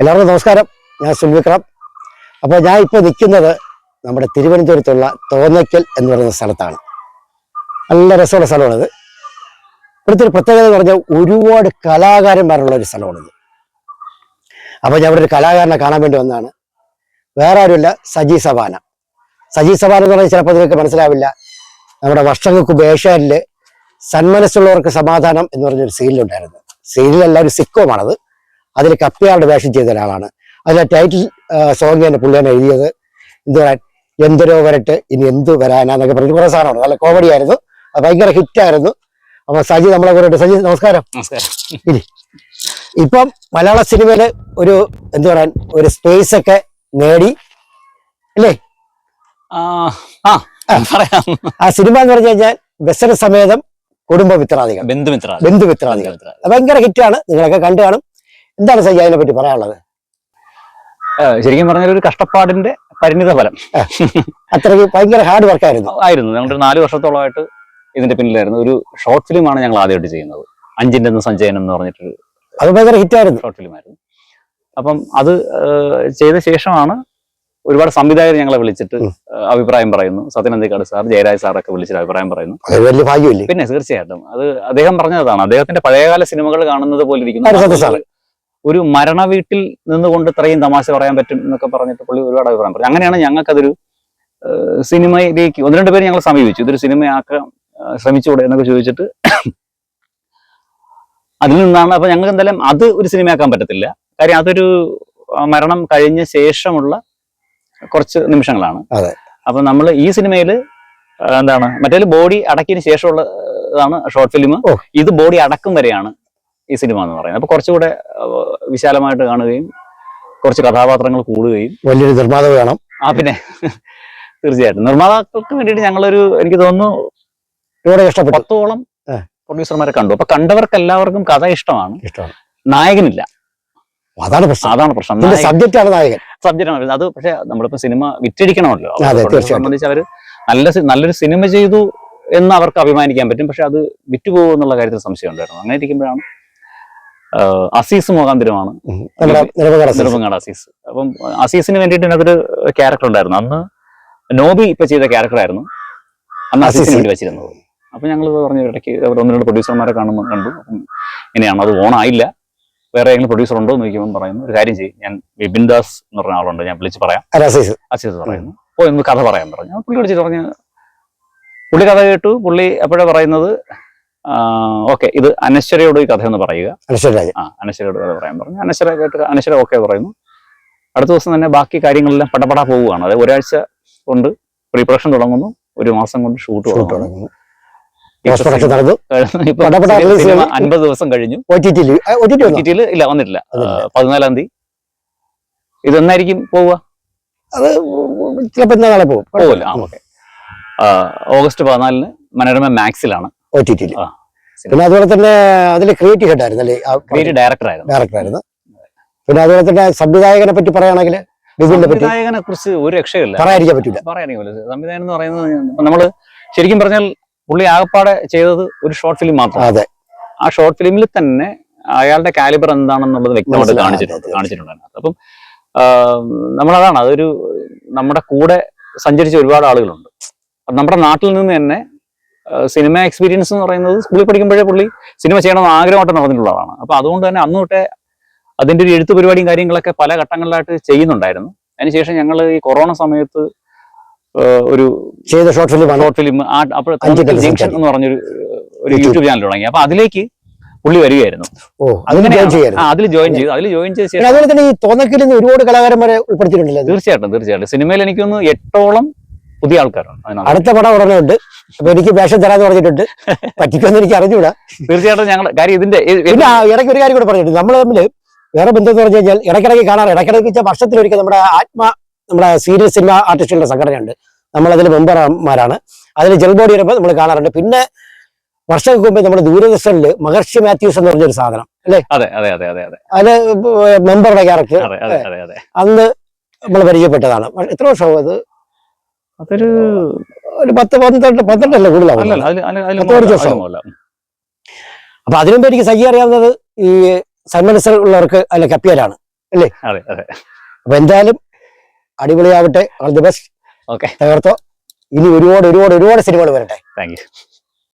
എല്ലാവർക്കും നമസ്കാരം. ഞാൻ സുൽവിക്രം അപ്പോൾ ഞാൻ ഇപ്പോൾ നിൽക്കുന്നത് നമ്മുടെ തിരുവനന്തപുരത്തുള്ള തോന്നയ്ക്കൽ എന്ന് പറയുന്ന സ്ഥലത്താണ്. നല്ല രസമുള്ള സ്ഥലമാണിത്. ഇവിടുത്തെ ഒരു പ്രത്യേകത എന്ന് പറഞ്ഞാൽ ഒരുപാട് കലാകാരന്മാരുള്ള ഒരു സ്ഥലമാണിത്. അപ്പോൾ ഞാൻ ഇവിടെ ഒരു കലാകാരനെ കാണാൻ വേണ്ടി വന്നതാണ്. വേറെ ആരുമില്ല. സജി സവാന. സജി സവാന എന്ന് പറഞ്ഞാൽ ചിലപ്പോൾ നിങ്ങൾക്ക് മനസ്സിലാവില്ല. നമ്മുടെ വർഷങ്ങൾക്ക് ഏഷ്യാനിൽ സന്മനസ്സുള്ളവർക്ക് സമാധാനം എന്ന് പറഞ്ഞൊരു സീരിയലുണ്ടായിരുന്നു. സീരിയലല്ല ഒരു സിക്കോമാണത്. അതിൽ കപ്പിയാളുടെ വേഷം ചെയ്ത ഒരാളാണ്. അതിലെ ടൈറ്റിൽ സോങ് തന്നെ പുള്ളിയാണ് എഴുതിയത്. എന്ത് പറയാൻ എന്തൊരോ വരട്ടെ ഇനി എന്ത് വരാനാന്നൊക്കെ പറഞ്ഞു കുറേ സാധനമാണ് നല്ല കോമഡി ആയിരുന്നു. അത് ഭയങ്കര ഹിറ്റായിരുന്നു അപ്പൊ സജി നമ്മളെ കൂടെ. സജി നമസ്കാരം. നമസ്കാരം. ഇനി ഇപ്പം മലയാള സിനിമയിൽ ഒരു എന്ത് പറയാൻ ഒരു സ്പേസ് ഒക്കെ നേടി. അല്ലേ? ആ ആ, പറയാം. ആ സിനിമ എന്ന് പറഞ്ഞു കഴിഞ്ഞാൽ വ്യസന സമേതം കുടുംബ മിത്രാദികൾ ബന്ധുമിത്ര ബന്ധുമിത്രാദികൾ. ഭയങ്കര ഹിറ്റാണ് നിങ്ങളൊക്കെ കണ്ടു കാണും. എന്താണ് സജി അതിനെ പറ്റി പറയാനുള്ളത്? ശരിക്കും പറഞ്ഞാൽ ഒരു കഷ്ടപ്പാടിന്റെ പരിണിത ഫലം. അത്രയ്ക്ക് ഭയങ്കര ഹാർഡ് വർക്ക് ആയിരുന്നു. ആയിരുന്നു. ഞങ്ങൾ നാല് വർഷത്തോളമായിട്ട് ഇതിന്റെ പിന്നിലായിരുന്നു. ഒരു ഷോർട്ട് ഫിലിമാണ് ഞങ്ങൾ ആദ്യമായിട്ട് ചെയ്യുന്നത്. അഞ്ചിന്റെ സഞ്ചയനം എന്ന് പറഞ്ഞിട്ടൊരു അത് ഭയങ്കര ഹിറ്റായിരുന്നു ഷോർട്ട് ഫിലിം ആയിരുന്നു. അപ്പം അത് ചെയ്ത ശേഷമാണ് ഒരുപാട് സംവിധായകർ ഞങ്ങളെ വിളിച്ചിട്ട് അഭിപ്രായം പറയുന്നു. സത്യനന്ദിക്കാട് സാർ ജയരാജ് സാറൊക്കെ വിളിച്ചിട്ട് അഭിപ്രായം പറയുന്നു. വലിയ ഭാഗ്യമില്ലേ? പിന്നെ തീർച്ചയായിട്ടും. അത് അദ്ദേഹം പറഞ്ഞതാണ്. അദ്ദേഹത്തിന്റെ പഴയകാല സിനിമകൾ കാണുന്നത് പോലെ ഇരിക്കുന്നു. ഒരു മരണ വീട്ടിൽ നിന്നുകൊണ്ട് ഇത്രയും തമാശ പറയാൻ പറ്റും എന്നൊക്കെ പറഞ്ഞിട്ട് പുള്ളി ഒരുപാട് അഭിപ്രായം പറഞ്ഞു. അങ്ങനെയാണ് ഞങ്ങൾക്കതൊരു സിനിമയിലേക്ക് ഒന്ന് രണ്ട് പേര് ഞങ്ങൾ സമീപിച്ചു. ഇതൊരു സിനിമയാക്കാൻ ശ്രമിച്ചുകൂടെ എന്നൊക്കെ ചോദിച്ചിട്ട് അതിൽ നിന്നാണ് അപ്പൊ ഞങ്ങൾക്ക് എന്തായാലും അത് ഒരു സിനിമയാക്കാൻ പറ്റത്തില്ല. കാര്യം അതൊരു മരണം കഴിഞ്ഞ ശേഷമുള്ള കുറച്ച് നിമിഷങ്ങളാണ്. അപ്പൊ നമ്മൾ ഈ സിനിമയിൽ എന്താണ് മറ്റേ ബോഡി അടക്കിയതിന് ശേഷമുള്ളതാണ് ഷോർട്ട് ഫിലിം. ഇത് ബോഡി അടക്കം വരെയാണ്. ഈ സിനിമ എന്ന് പറയുന്നത്. അപ്പൊ കുറച്ചുകൂടെ വിശാലമായിട്ട് കാണുകയും കുറച്ച് കഥാപാത്രങ്ങൾ കൂടുകയും വലിയൊരു നിർമ്മാതാവ് വേണം. ആ പിന്നെ തീർച്ചയായിട്ടും. നിർമ്മാതാക്കൾക്ക് വേണ്ടിയിട്ട് ഞങ്ങളൊരു എനിക്ക് തോന്നുന്നു ഇവിടെ ഇഷ്ടപ്പെട്ടു. പത്തോളം പ്രൊഡ്യൂസർമാരെ കണ്ടു. അപ്പൊ കണ്ടവർക്ക് എല്ലാവർക്കും കഥ ഇഷ്ടമാണ്. ഇഷ്ടമാണ്. നായകനില്ല. അതാണ് പ്രശ്നം. അതാണ് പ്രശ്നം. സബ്ജക്റ്റാണ് നായകൻ- സബ്ജക്റ്റാണ് അത് പക്ഷെ നമ്മളിപ്പോ സിനിമ തീർച്ചയായിട്ടും. സംബന്ധിച്ച് അവർ നല്ല നല്ലൊരു സിനിമ ചെയ്തു എന്ന് അവർക്ക് അഭിമാനിക്കാൻ പറ്റും. പക്ഷെ അത് വിറ്റുപോകും എന്നുള്ള കാര്യത്തിൽ സംശയം ഉണ്ടായിരുന്നു അങ്ങനെ ഇരിക്കുമ്പോഴാണ് അസീസ് മുഖാന്തിരമാണ്. നെടുമങ്ങാട് അസീസ്. അപ്പം അസീസിന് വേണ്ടിയിട്ട് അതിനകത്തൊരു ക്യാരക്ടർ ഉണ്ടായിരുന്നു. അന്ന് നോബി ഇപ്പൊ ചെയ്ത ക്യാരക്ടർ ആയിരുന്നു. അന്ന് അസീസ്. അസീസിന് വേണ്ടി വെച്ചിരുന്നത്. അപ്പൊ ഞങ്ങൾ പറഞ്ഞു ഇടയ്ക്ക് ഒന്ന് രണ്ട് പ്രൊഡ്യൂസർമാരെ കാണുമ്പോൾ കണ്ടു. അപ്പം ഇങ്ങനെയാണ്. അത് ഓണായില്ല വേറെ ഏതെങ്കിലും പ്രൊഡ്യൂസർ ഉണ്ടോ എന്ന് ചോദിക്കുമ്പോൾ പറയുന്നു. ഒരു കാര്യം ചെയ്യും. ഞാൻ വിപിൻ ദാസ് എന്ന് പറഞ്ഞ ആളുണ്ട്. ഞാൻ വിളിച്ച് പറയാം. അസീസ്. പറയുന്നു. ഓ ഒന്ന് കഥ പറയാൻ പറഞ്ഞു. പുള്ളി വിളിച്ചിട്ട് പറഞ്ഞു പുള്ളി കഥ കേട്ടു. പുള്ളി അപ്പോഴേ പറയുന്നത്? ഓക്കെ ഇത് അനശ്വരയോട് ഈ കഥ എന്ന് പറയുക അനശ്വരരാജ് ആ അനശ്വരയോട് കഥ പറയാൻ പറഞ്ഞു. അനശ്വര കേട്ട് അനശ്വര ഓക്കെ പറയുന്നു. അടുത്ത ദിവസം തന്നെ ബാക്കി കാര്യങ്ങളെല്ലാം പടപടാ പോവുകയാണ്. അതായത് ഒരാഴ്ച കൊണ്ട് പ്രിപ്പറേഷൻ തുടങ്ങുന്നു. ഒരു മാസം കൊണ്ട് ഷൂട്ട് തുടങ്ങുന്നു. അൻപത് ദിവസം കഴിഞ്ഞു. ഇല്ല വന്നിട്ടില്ല. പതിനാലാം തീയതി. ഇതെന്നായിരിക്കും പോവുക? അത് ചിലപ്പോൾ നാളെ പോകും. ഓഗസ്റ്റ് പതിനാലിന് മനോരമ മാക്സിലാണ്. ഒ ടി ടിയിൽ പിന്നെ അതുപോലെ തന്നെ അതിൽ ക്രിയേറ്റീവ് ഹെഡ് ആയിരുന്നു അല്ലേ? ക്രിയേറ്റീവ് ഡയറക്ടർ ആയിരുന്നു. ഡയറക്ടർ ആയിരുന്നു. പിന്നെ അതുപോലെ തന്നെ സംവിധായകനെ പറ്റി പറയുകയാണെങ്കിൽ സംവിധായകനെ കുറിച്ച് ഒരു രക്ഷയില്ല. പറയാതിരിക്കാൻ പറ്റില്ല പറയാനില്ല. സംവിധാനം എന്ന് പറയുന്നത് നമ്മൾ ശരിക്കും പറഞ്ഞാൽ പുള്ളി ആകപ്പാടെ ചെയ്തത് ഒരു ഷോർട്ട് ഫിലിം മാത്രം അതെ. ആ ഷോർട്ട് ഫിലിമിൽ തന്നെ അയാളുടെ കാലിബർ എന്താണെന്നുള്ളത് വ്യക്തമായിട്ട് കാണിച്ചിട്ടുണ്ട് കാണിച്ചിട്ടുണ്ടായിരുന്നു. കാണിച്ചിട്ടുണ്ട് അപ്പം നമ്മളതാണ് അതൊരു നമ്മുടെ കൂടെ സഞ്ചരിച്ച ഒരുപാട് ആളുകളുണ്ട്. നമ്മുടെ നാട്ടിൽ നിന്ന് തന്നെ സിനിമ എക്സ്പീരിയൻസ് എന്ന് പറയുന്നത് സ്കൂളിൽ പഠിക്കുമ്പോഴേ പുള്ളി സിനിമ ചെയ്യണമെന്ന് ആഗ്രഹമായിട്ട് നടന്നിട്ടുള്ളതാണ് അപ്പോൾ അതുകൊണ്ട് തന്നെ അന്ന് തൊട്ടേ അതിന്റെ ഒരു എഴുത്ത് പരിപാടിയും കാര്യങ്ങളൊക്കെ പല ഘട്ടങ്ങളിലായിട്ട് ചെയ്യുന്നുണ്ടായിരുന്നു. അതിനുശേഷം ഞങ്ങൾ ഈ കൊറോണ സമയത്ത് ഒരു ചെയ്ത ഷോർട്ട് ഫിലിം ഷോർട്ട് ഫിലിം അപ്പോൾ ദിവസം ജംഗ്ഷൻ എന്ന് പറഞ്ഞൊരു ഒരു. യൂട്യൂബ് ചാനൽ തുടങ്ങി. അപ്പൊ അതിലേക്ക് പുള്ളി വരികയായിരുന്നു. അതിൽ ജോയിൻ ചെയ്തു. അതിൽ ജോയിൻ ചെയ്ത് പിന്നെ ശേഷം അതുപോലെ തന്നെ ഈ തോന്നക്കിൽ നിന്ന് ഒരുപാട് കലാകാരന്മാരെ ഉൾപ്പെടുത്തിയിട്ടുണ്ടല്ലോ. തീർച്ചയായിട്ടും തീർച്ചയായിട്ടും. സിനിമയിൽ എനിക്കൊന്ന് എട്ടോളം പുതിയ ആൾക്കാരാണ് അടുത്ത പടം ഉടനെ ഉണ്ട്. അപ്പൊ എനിക്ക് വേഷം തരാന്ന് പറഞ്ഞിട്ടുണ്ട്. പറ്റിക്കുമെന്ന് എനിക്ക് അറിഞ്ഞൂടാ. തീർച്ചയായിട്ടും ഞങ്ങൾ കാര്യം ഇതിന്റെ പിന്നെ ഇടയ്ക്ക് ഒരു കാര്യം കൂടെ പറഞ്ഞിട്ടുണ്ട്. നമ്മൾ തമ്മിൽ വേറെ ബന്ധം എന്ന് പറഞ്ഞു കഴിഞ്ഞാൽ ഇടയ്ക്കിടയ്ക്ക് കാണാറ്. ഇടയ്ക്കിടയ്ക്ക് വെച്ചാൽ വർഷത്തിലൊരിക്കൽ നമ്മുടെ ആത്മ നമ്മുടെ സീരിയൽ സിനിമ ആർട്ടിസ്റ്റുകളുടെ സംഘടനയുണ്ട്. നമ്മൾ അതിൽ മെമ്പർമാരാണ്. അതിൽ ജൽബോഡി വരുമ്പോൾ നമ്മൾ കാണാറുണ്ട്. പിന്നെ വർഷങ്ങൾക്ക് മുമ്പ് നമ്മുടെ ദൂരദർശനിൽ മഹർഷി മാത്യൂസ് എന്ന് പറഞ്ഞൊരു സാധനം അല്ലേ? അതെ അതെ അതെ അതെ അതെ. അതിൽ മെമ്പറുടെ ക്യാരക്ടർ. അതെ അതെ അതെ അതെ. അന്ന് നമ്മൾ പരിചയപ്പെട്ടതാണ്. എത്ര വർഷമാവും അത്? അതൊരു ഒരു പത്ത് പന്ത്രണ്ട് പന്ത്രണ്ടല്ല കൂടുതലാവും. അപ്പൊ അതിനുമ്പോ എനിക്ക് സജി അറിയാവുന്നത് ഈ സന്മനസ് ഉള്ളവർക്ക് അല്ല കപ്പിയാലാണ് അല്ലേ? അപ്പൊ എന്തായാലും അടിപൊളിയാവട്ടെ. ഓൾ ദി ബെസ്റ്റ് ഓക്കെ തകർത്തോ. ഇനി ഒരുപാട് ഒരുപാട് ഒരുപാട് സിനിമകൾ വരട്ടെ. Thank you